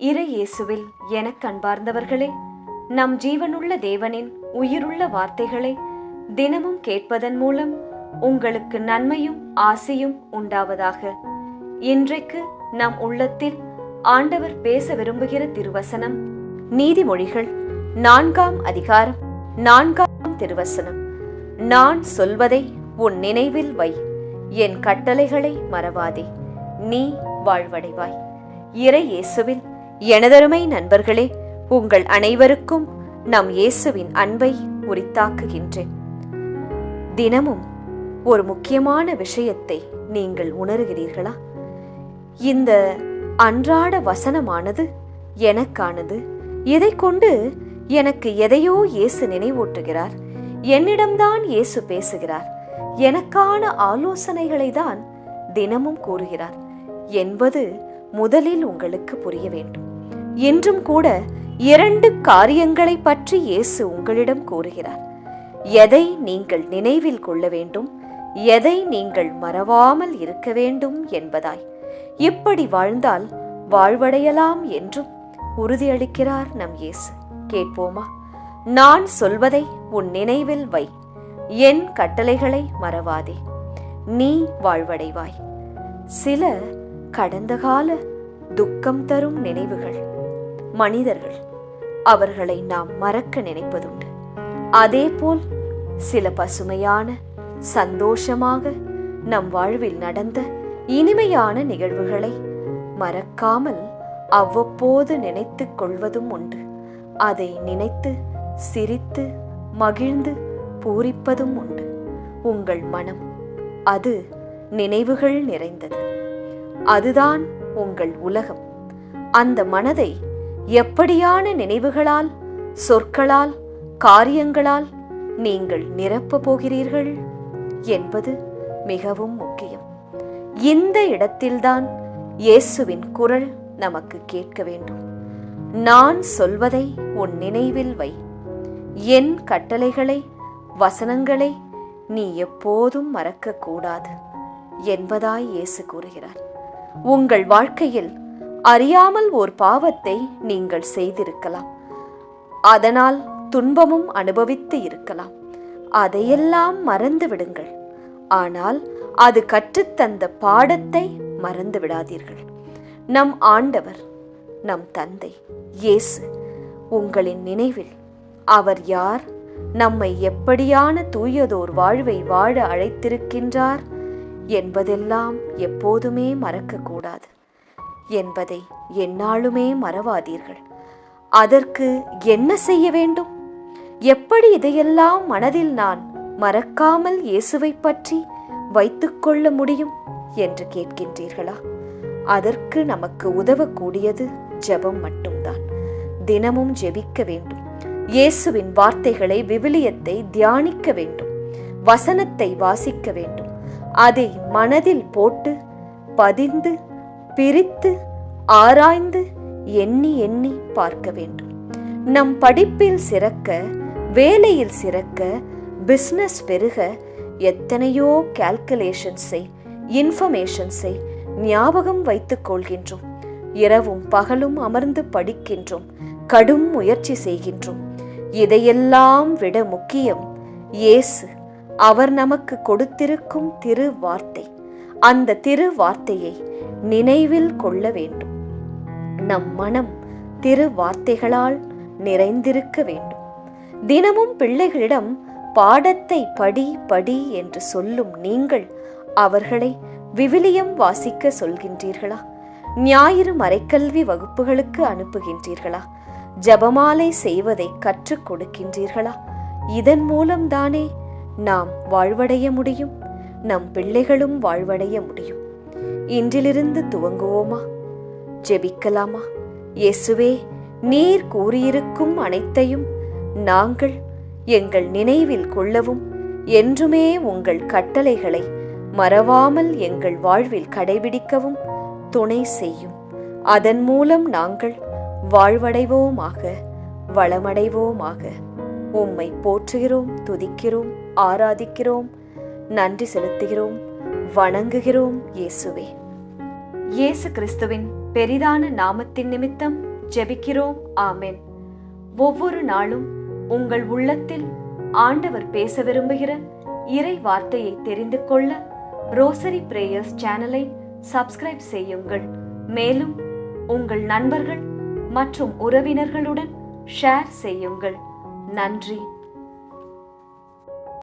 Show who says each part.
Speaker 1: இறை இயேசுவில் எனக் கண்பார்ந்தவர்களே நம் ஜீவனுள்ள தேவனின் உயிருள்ள வார்த்தைகளை தினமும் கேட்பதன் மூலம் உங்களுக்கு நன்மையும் ஆசையும் உண்டாவதாக. இன்றைக்கு நம் உள்ளத்தில் ஆண்டவர் பேச விரும்புகிற திருவசனம் நீதிமொழிகள் நான்காம் அதிகாரம் நான்காம் திருவசனம். நான் சொல்வதை உன் நினைவில் வை என் கட்டளைகளை மறவாதே நீ வாழ்வடைவாய். இறை இயேசுவில் எனதருமை நண்பர்களே உங்கள் அனைவருக்கும் நம் இயேசுவின் அன்பை உரித்தாக்குகின்றேன். தினமும் ஒரு முக்கியமான விஷயத்தை நீங்கள் உணர்கிறீர்களா? இந்த அன்றாட வசனமானது எனக்கானது. இதை கொண்டு எனக்கு எதையோ இயேசு நினைவூட்டுகிறார். என்னிடம்தான் இயேசு பேசுகிறார். எனக்கான ஆலோசனைகளை தான் தினமும் கூறுகிறார். என்பது முதலில் உங்களுக்கு புரிய வேண்டும். என்றும் கூட இரண்டு காரியங்களை பற்றி இயேசு உங்களிடம் கூறுகிறார். எதை நீங்கள் நினைவில் கொள்ள வேண்டும்? எதை நீங்கள் மறவாமல் இருக்க வேண்டும் என்பதாய். இப்படி வாழ்ந்தால் வாழ்வடையலாம் என்றும் உறுதியளிக்கிறார் நம் இயேசு. கேட்போமா? நான் சொல்வதை உன் நினைவில் வை. என் கட்டளைகளை மறவாதே. நீ வாழ்வடைவாய். சில கடந்த கால துக்கம் தரும் நினைவுகள். மனிதர்கள். அவர்களை நாம் மறக்க நினைப்பதுண்டு. அதேபோல் சில பசுமையான சந்தோஷமாக நம் வாழ்வில் நடந்த இனிமையான நிகழ்வுகளை மறக்காமல் அவ்வப்போது நினைத்துக் கொள்வதும் உண்டு. அதை நினைத்து சிரித்து மகிழ்ந்து பூரிப்பதும் உண்டு. உங்கள் மனம் அது நினைவுகள் நிறைந்தது. அதுதான் உங்கள் உலகம். அந்த மனதை எப்படியான நினைவுகளால் சொற்களால் காரியங்களால் நீங்கள் நிரப்பப் போகிறீர்கள் என்பது மிகவும் முக்கியம். இந்த இடத்தில்தான் இயேசுவின் குரல் நமக்கு கேட்க வேண்டும். நான் சொல்வதை உன் நினைவில் வை. என் கட்டளைகளை வசனங்களை நீ எப்போதும் மறக்கக்கூடாது என்பதாய் இயேசு கூறுகிறார். உங்கள் வாழ்க்கையில் அறியாமல் ஓர் பாவத்தை நீங்கள் செய்திருக்கலாம். அதனால் துன்பமும் அனுபவித்து இருக்கலாம். அதையெல்லாம் மறந்து விடுங்கள். ஆனால் அது கற்றுத்தந்த பாடத்தை மறந்து விடாதீர்கள். நம் ஆண்டவர் நம் தந்தை இயேசு உங்களின் நினைவில் அவர் யார்? நம்மை எப்படியான தூயதோர் வாழ்வை வாழ அழைத்திருக்கின்றார் என்பதெல்லாம் எப்போதுமே மறக்கக்கூடாது. என்பதை எந்நாளுமே மறவாதீர்கள். அதற்கு என்ன செய்ய வேண்டும்? எப்படி இதையெல்லாம் மனதில் நான் மறக்காமல் இயேசுவை பற்றி வைத்துக்கொள்ள முடியும் என்று கேட்கின்றீர்களா? அதற்கு நமக்கு உதவக்கூடியது ஜெபம் மட்டும்தான். தினமும் ஜெபிக்க வேண்டும். இயேசுவின் வார்த்தைகளை விவிலியத்தை தியானிக்க வேண்டும். வசனத்தை வாசிக்க வேண்டும். அதை மனதில் போட்டு பதிந்து பிரித்து ஆராய்ந்து எண்ணி எண்ணி பார்க்க வேண்டும். நம் படிப்பில் சிறக்க வேலையில் சிறக்க பிஸ்னஸ் பெருக எத்தனையோ கால்குலேஷன்ஸை இன்ஃபர்மேஷன்ஸை ஞாபகம் வைத்துக் கொள்கின்றோம். இரவும் பகலும் அமர்ந்து படிக்கின்றோம். கடும் முயற்சி செய்கின்றோம். இதையெல்லாம் விட முக்கியம் இயேசு அவர் நமக்கு கொடுத்திருக்கும் திரு வார்த்தை அந்த திரு வார்த்தையை நினைவில் கொள்ள வேண்டும். நம் மனம் திரு வார்த்தைகளால் நிறைந்திருக்க வேண்டும். தினமும் பிள்ளைகளிடம் பாடத்தை படி படி என்று சொல்லும் நீங்கள் அவர்களை விவிலியம் வாசிக்க சொல்கின்றீர்களா? ஞாயிறு மறைக்கல்வி வகுப்புகளுக்கு அனுப்புகின்றீர்களா? ஜபமாலை செய்வதை கற்றுக் கொடுக்கின்றீர்களா? இதன் மூலம்தானே நாம் வாழ்வடைய முடியும். நம் பிள்ளைகளும் வாழ்வடைய முடியும். இன்றிலிருந்து துவங்குவோமா? ஜெபிக்கலாமா? இயேசுவே நீர் கூறியிருக்கும் அனைத்தையும் நாங்கள் எங்கள் நினைவில் கொள்ளவும் என்றுமே உங்கள் கட்டளைகளை மறவாமல் எங்கள் வாழ்வில் கடைபிடிக்கவும் துணை செய்யும். அதன் மூலம் நாங்கள் வாழ்வடைவோமாக வளமடைவோமாக. உம்மை போற்றுகிறோம் துதிக்கிறோம் ஆராதிக்கிறோம் நன்றி செலுத்துகிறோம். வணங்குகிறோம் இயேசுவே. இயேசு கிறிஸ்துவின் பெரிதான நாமத்தின் நிமித்தம் ஜெபிக்கிறோம். ஆமென். ஒவ்வொரு நாளும் உங்கள் உள்ளத்தில் ஆண்டவர் பேச விரும்புகிற இறை வார்த்தையை தெரிந்து கொள்ள ரோசரி பிரேயர்ஸ் சேனலை சப்ஸ்கிரைப் செய்யுங்கள். மேலும் உங்கள் நண்பர்கள் மற்றும் உறவினர்களுடன் ஷேர் செய்யுங்கள். நன்றி.